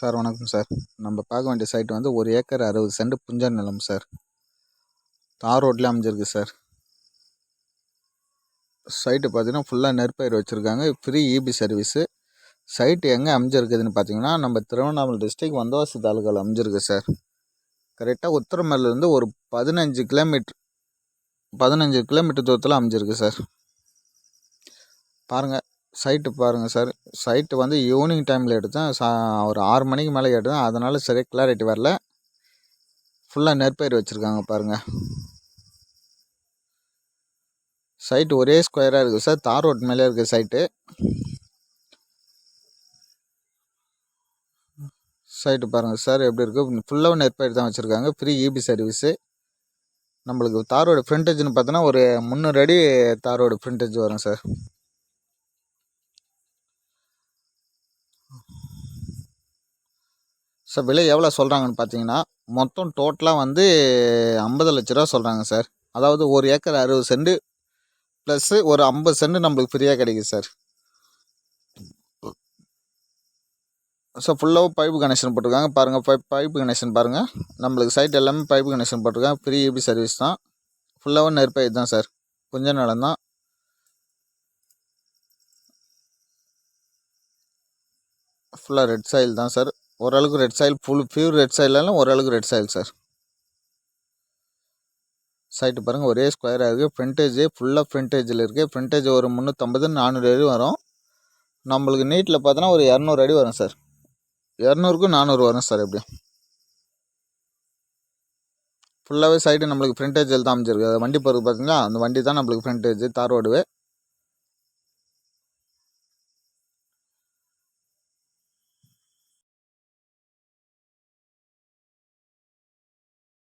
Sir வணக்கம் sir. நம்ம பார்க்க வேண்டிய சைட் வந்து ஒரு ஏக்கர் அறுபது சென்ட் புஞ்ச நிலம் சார். தார் ரோட்லேயே அமைஞ்சிருக்கு சார். சைட்டு பார்த்தீங்கன்னா ஃபுல்லாக நெற்பயிர் வச்சுருக்காங்க. ஃப்ரீ இபி சர்வீஸு சைட்டு எங்கே அமைஞ்சிருக்குதுன்னு பார்த்தீங்கன்னா நம்ம திருவண்ணாமலை டிஸ்ட்ரிக் வந்தவாசி தாலுக்காவில் அமைஞ்சிருக்கு சார். கரெக்டாக உத்தரமேலேருந்து ஒரு பதினஞ்சு கிலோமீட்ரு பதினஞ்சு கிலோமீட்டர் தூரத்தில் அமைஞ்சிருக்கு சார். பாருங்கள் சைட்டு பாருங்கள் சார் சைட்டு வந்து ஈவினிங் டைமில் எடுத்தேன். சா ஒரு ஆறு மணிக்கு மேலே எடுத்தேன். அதனால் சரியாக கிளாரிட்டி வரல. ஃபுல்லாக நெற்பயிர் வச்சுருக்காங்க பாருங்கள் சைட்டு ஒரே ஸ்கொயராக இருக்குது சார் தார் ரோட் மேலே இருக்குது சைட்டு சைட்டு பாருங்கள் சார் எப்படி இருக்குது ஃபுல்லாக நெற்பயிர் தான் வச்சுருக்காங்க. ஃப்ரீ இபி சர்வீஸு நம்மளுக்கு தாரோட ஃப்ரண்டேஜ்னு பார்த்தோன்னா ஒரு முந்நூறு அடி தாரோட ஃப்ரண்டேஜ் வரும் சார் சார் விலை எவ்வளோ சொல்கிறாங்கன்னு பார்த்தீங்கன்னா மொத்தம் டோட்டலாக வந்து ஐம்பது லட்ச ரூபா சொல்கிறாங்க சார். அதாவது ஒரு ஏக்கர் அறுபது சென்ட் ப்ளஸ்ஸு ஒரு ஐம்பது சென்ட் நம்மளுக்கு ஃப்ரீயாக கிடைக்குது சார். ஸோ ஃபுல்லாகவும் பைப்பு கனெக்ஷன் போட்டிருக்காங்க. பாருங்கள் பைப் பைப்பு கனெக்ஷன் பாருங்கள் நம்மளுக்கு சைட் எல்லாமே பைப்பு கனெக்ஷன் போட்டிருக்காங்க. ஃப்ரீ இபி சர்வீஸ் தான். ஃபுல்லாகவும் நெற்பயிர் தான் சார். கொஞ்ச நிலம் தான். ஃபுல்லாக ரெட் சாயில் தான் சார். ஓரளவுக்கு red soil full pure red சாயிலாலும் ஓரளவுக்கு ரெட் சாயில் சார் சைட்டு பாருங்கள் ஒரே ஸ்கொயராக இருக்குது ஃப்ரண்டேஜே ஃபுல்லாக ஃப்ரண்டேஜில் இருக்குது ஃப்ரண்டேஜ் ஒரு முந்நூற்றம்பது நானூறு அடி வரும். நம்மளுக்கு நீட்டில் பார்த்தோன்னா ஒரு இரநூறு அடி வரும் சார் இரநூறுக்கும் நானூறு வரும் சார் எப்படியும் ஃபுல்லாகவே சைடு நம்மளுக்கு ஃப்ரண்டேஜில் தான் அமைச்சிருக்கு அது வண்டி போகிறது பார்த்தீங்களா? அந்த வண்டி தான் நம்மளுக்கு ஃப்ரண்டேஜ் தார் ரோடுவே.